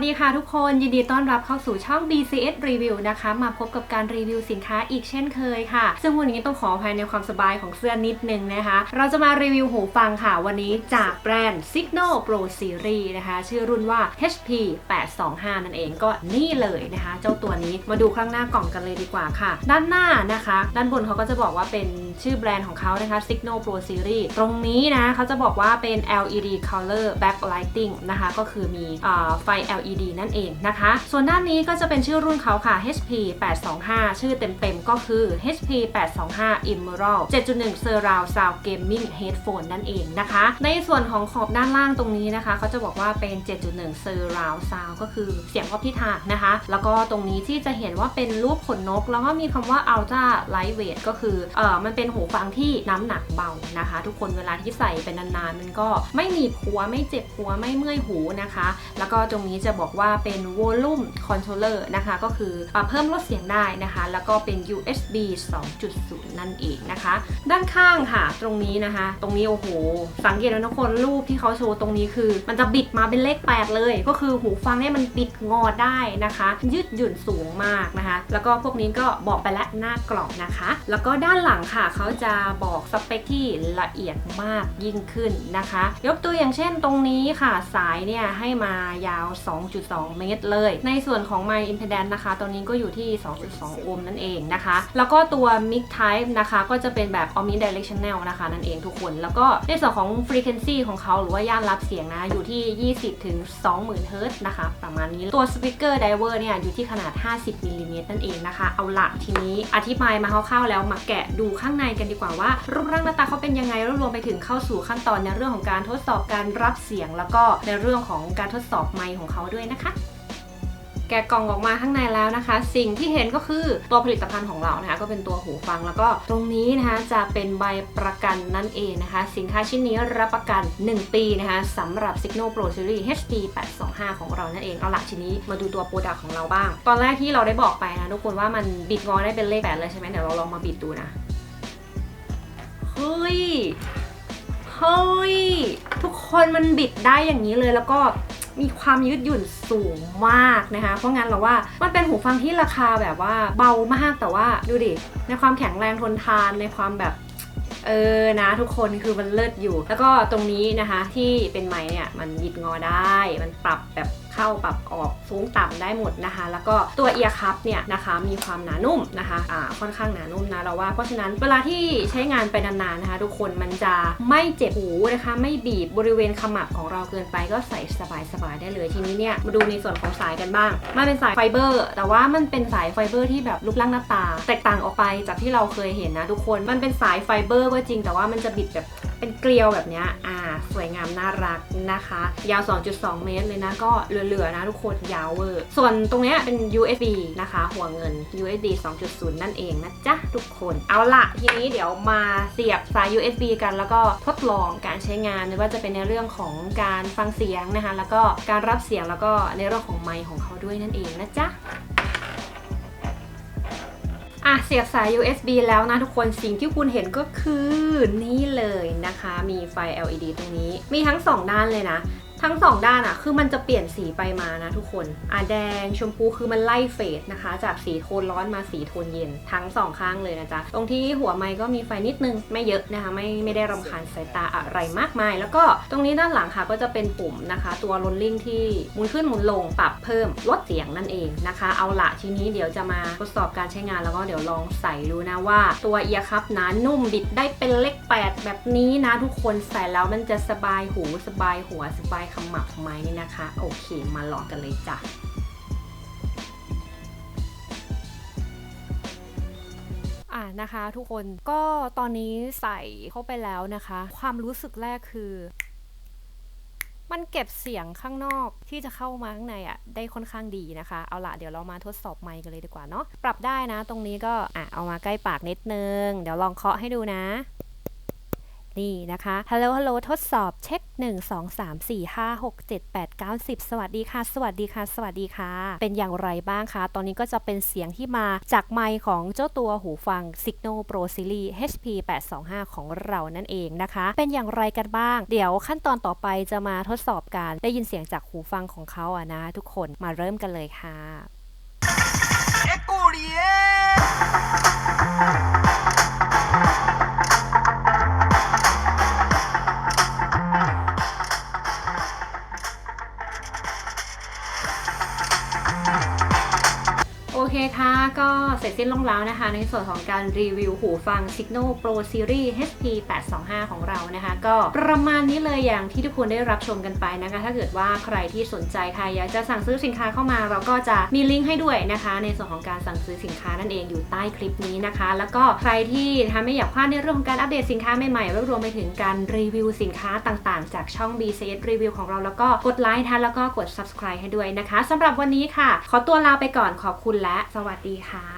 วัสดีค่ะทุกคนยินดีต้อนรับเข้าสู่ช่อง BCS Review นะคะ มาพบกับการรีวิวสินค้าอีกเช่นเคยค่ะ ซึ่งวันนี้ต้องขออภัยในความสบายของเสื้อนิดนึงนะคะ เราจะมารีวิวหูฟังค่ะ วันนี้จากแบรนด์ Signal Pro Series นะคะ ชื่อรุ่นว่า HP 825 นั่นเองก็นี่เลยนะคะ เจ้าตัวนี้มาดูข้างหน้ากล่องกันเลยดีกว่าค่ะ ด้านหน้านะคะ ด้านบนเขาก็จะบอกว่าเป็นชื่อแบรนด์ของเขานะคะ Signal Pro Series ตรงนี้นะเขาจะบอกว่าเป็น LED Color Backlighting นะคะก็คือมีอไฟ LED นั่นเองนะคะ ส่วนด้านนี้ก็จะเป็นชื่อรุ่นเขาค่ะ HP 825 ชื่อเต็มๆก็คือ HP 825 Emerald 7.1 Surround Sound Gaming Headphone นั่นเองนะคะ ในส่วนของขอบด้านล่างตรงนี้นะคะเขาจะบอกว่าเป็น 7.1 Surround Sound ก็คือเสียงรอบทิศทางนะคะ แล้วก็ตรงนี้ที่จะเห็นว่าเป็นรูปขนนก แล้วก็มีคำว่า Ultra Lightweight ก็คือเออมันเป็นหูฟังที่น้ำหนักเบานะคะ ทุกคนเวลาที่ใส่เป็นนานๆ มันก็ไม่มีหัวไม่เจ็บหัวไม่เมื่อยหูนะคะ แล้วก็ตรงนี้จะบอกว่าเป็น volume controller นะคะ ก็คืออเพิ่มลดเสียงได้นะคะ แล้วก็เป็น USB 2.0 นั่นเองนะคะ ด้านข้างค่ะ ตรงนี้นะคะ ตรงนี้โอ้โห สังเกตแล้วทุกคนรูปที่เขาโชว์ตรงนี้คือ มันจะบิดมาเป็นเลข 8 เลย ก็คือหูฟังเนี่ยมันบิดงอได้นะคะ ยืดหยุ่นสูงมากนะคะ แล้วก็พวกนี้ก็บอกไปแล้วหน้ากล่องนะคะ แล้วก็ด้านหลังค่ะเขาจะบอกสเปคที่ละเอียดมากยิ่งขึ้นนะคะ ยกตัวอย่างเช่นตรงนี้ค่ะสายเนี่ยให้มายาว2.2 เมตรเลย ในส่วนของ My Impedance นะคะตรงนี้ก็อยู่ที่ 2.2 โอห์มนั่นเองนะคะ แล้วก็ตัว Mic Type นะคะก็จะเป็นแบบ Omnidirectional นะคะนั่นเองทุกคน แล้วก็ในส่วนของ Frequency ของเขาหรือว่าย่านรับเสียงนะ อยู่ที่ 20 ถึง 20,000 เฮิรต์นะคะ ประมาณนี้ ตัว Speaker Diver เนี่ยอยู่ที่ขนาด 50 มิลลิเมตรนั่นเองนะคะ เอาละทีนี้อธิบายมาคร่าวๆแล้วมาแกะดูข้างในกันดีกว่าว่ารูปร่างหน้าตาเขาเป็นยังไงแล้วรวมไปถึงเข้าสู่ขั้นตอนในเรื่องของการทดสอบการรับเสียง แล้วก็ในเรื่องของการทดสอบไมค์ของเขาด้วยนะคะ แกะกล่องออกมาข้างในแล้วนะคะ สิ่งที่เห็นก็คือตัวผลิตภัณฑ์ของเรานะคะ ก็เป็นตัวหูฟังแล้วก็ตรงนี้นะคะจะเป็นใบประกันนั่นเองนะคะ สินค้าชิ้นนี้รับประกัน 1 ปีนะคะสำหรับ Signal Pro Series HD 825 ของเรานั่นเองเอาละทีนี้มาดูตัวโปรดักต์ของเราบ้าง ตอนแรกที่เราได้บอกไปนะทุกคนว่ามันบิดงอได้เป็นเลขแปดเลยใช่ไหมเดี๋ยวเราลองมาบิดดูนะเฮ้ยเฮ้ยทุกคนมันบิดได้อย่างนี้เลยแล้วก็ มีความยืดหยุ่นสูงมากนะคะเพราะงั้นเราว่ามันเป็นหูฟังที่ราคาแบบว่าเบามากแต่ว่าดูดิในความแข็งแรงทนทานในความแบบ เออนะทุกคนคือมันเลิศอยู่ แล้วก็ตรงนี้นะคะที่เป็นไม้เนี่ยมันหยิบงอได้ มันปรับแบบเข้าปรับออกสูงต่ำได้หมดนะคะ แล้วก็ตัวเอียร์คัพเนี่ยนะคะมีความหนานุ่มนะคะอ่าค่อนข้างหนานุ่มนะเราว่าเพราะฉะนั้นเวลาที่ใช้งานไปนานๆนะคะ ทุกคนมันจะไม่เจ็บหูนะคะ ไม่บีบบริเวณขมับของเราเกินไปก็ใส่สบายๆได้เลยทีนี้เนี่ยมาดูในส่วนของสายกันบ้าง มันเป็นสายไฟเบอร์ แต่ว่ามันเป็นสายไฟเบอร์ที่แบบรูปร่างหน้าตา แตกต่างออกไปจากที่เราเคยเห็นนะทุกคนมันเป็นสายไฟเบอร์ก็จริง แต่ว่ามันจะบิดแบบเป็นเกลียวแบบเนี้ยอ่า สวยงามน่ารักนะคะ ยาว 2.2 เมตรเลยนะ ก็เหลือๆนะทุกคน ยาวเวอร์ ส่วนตรงเนี้ยเป็น USB นะคะ หัวเงิน USB 2.0 นั่นเองนะจ๊ะ ทุกคน เอาละทีนี้เดี๋ยวมาเสียบสาย USB กัน แล้วก็ทดลองการใช้งานไม่ว่าจะเป็นในเรื่องของการฟังเสียงนะคะ แล้วก็การรับเสียง แล้วก็ในเรื่องของไมค์ของเขาด้วยนั่นเองนะจ๊ะ อะเสียบสาย USB แล้วนะทุกคนสิ่งที่คุณเห็นก็คือนี่เลยนะคะ มีไฟ LED ตรงนี้ มีทั้ง 2 ด้านเลยนะ ทั้ง2ด้านอะคือมันจะเปลี่ยนสีไปมานะทุกคนอะแดงชมพูคือมันไล่เฟดนะคะ จากสีโทนร้อนมาสีโทนเย็น ทั้งสองข้างเลยนะจ๊ะ ตรงที่หัวไม้ก็มีไฟนิดนึง ไม่เยอะนะคะ ไม่ไม่ได้รำคาญสายตาอะไรมากมาย แล้วก็ตรงนี้ด้านหลังค่ะก็จะเป็นปุ่มนะคะ ตัว rolling ที่หมุนขึ้นหมุนลงปรับเพิ่มลดเสียงนั่นเองนะคะ เอาละทีนี้เดี๋ยวจะมาทดสอบการใช้งานแล้วก็เดี๋ยวลองใส่ดูนะว่าตัวเอียร์คัพหนานุ่มบิดได้เป็นเลขแปดแบบนี้นะทุกคนใส่แล้วมันจะสบายหูสบายหัวสบายขมับไม้นี่นะคะ โอเค มาลองกันเลยจ้ะอะนะคะทุกคนก็ตอนนี้ใส่เข้าไปแล้วนะคะ ความรู้สึกแรกคือ มันเก็บเสียงข้างนอกที่จะเข้ามาข้างในอะได้ค่อนข้างดีนะคะ เอาละเดี๋ยวเรามาทดสอบไมค์กันเลยดีกว่าเนาะปรับได้นะ ตรงนี้ก็อะเอามาใกล้ปากนิดนึง เดี๋ยวลองเคาะให้ดูนะ นี่นะคะฮัลโหลฮัลโหลทดสอบเช็ค 1 2 3 4 5 6 7 8 9 10 สวัสดีค่ะ สวัสดีค่ะ สวัสดีค่ะ เป็นอย่างไรบ้างคะ ตอนนี้ก็จะเป็นเสียงที่มาจากไมค์ของเจ้าตัวหูฟัง Signal Pro Series HP 825 ของเรานั่นเองนะคะ เป็นอย่างไรกันบ้าง เดี๋ยวขั้นตอนต่อไปจะมาทดสอบการได้ยินเสียงจากหูฟังของเขาอะนะ ทุกคนมาเริ่มกันเลยค่ะโอเค คะก็เสร็จสิ้นลงแล้วนะคะ ในส่วนของการรีวิวหูฟัง Signal Pro Series HP 825 ของเรานะคะ ก็ประมาณนี้เลยอย่างที่ทุกคนได้รับชมกันไปนะคะ ถ้าเกิดว่าใครที่สนใจค่ะอยากจะสั่งซื้อสินค้าเข้ามา เราก็จะมีลิงก์ให้ด้วยนะคะ ในส่วนของการสั่งซื้อสินค้านั่นเองอยู่ใต้คลิปนี้นะคะ แล้วก็ใครที่ทำไม่อยากพลาดในเรื่องของการอัปเดตสินค้าใหม่ๆรวมไปถึงการรีวิวสินค้าต่างๆ จากช่อง BCS Review ของเราแล้วก็กดไลค์นะคะแล้วก็กด subscribe ให้ด้วยนะคะสำหรับวันนี้ค่ะ ขอตัวลาไปก่อนขอบคุณและสวัสดีค่ะ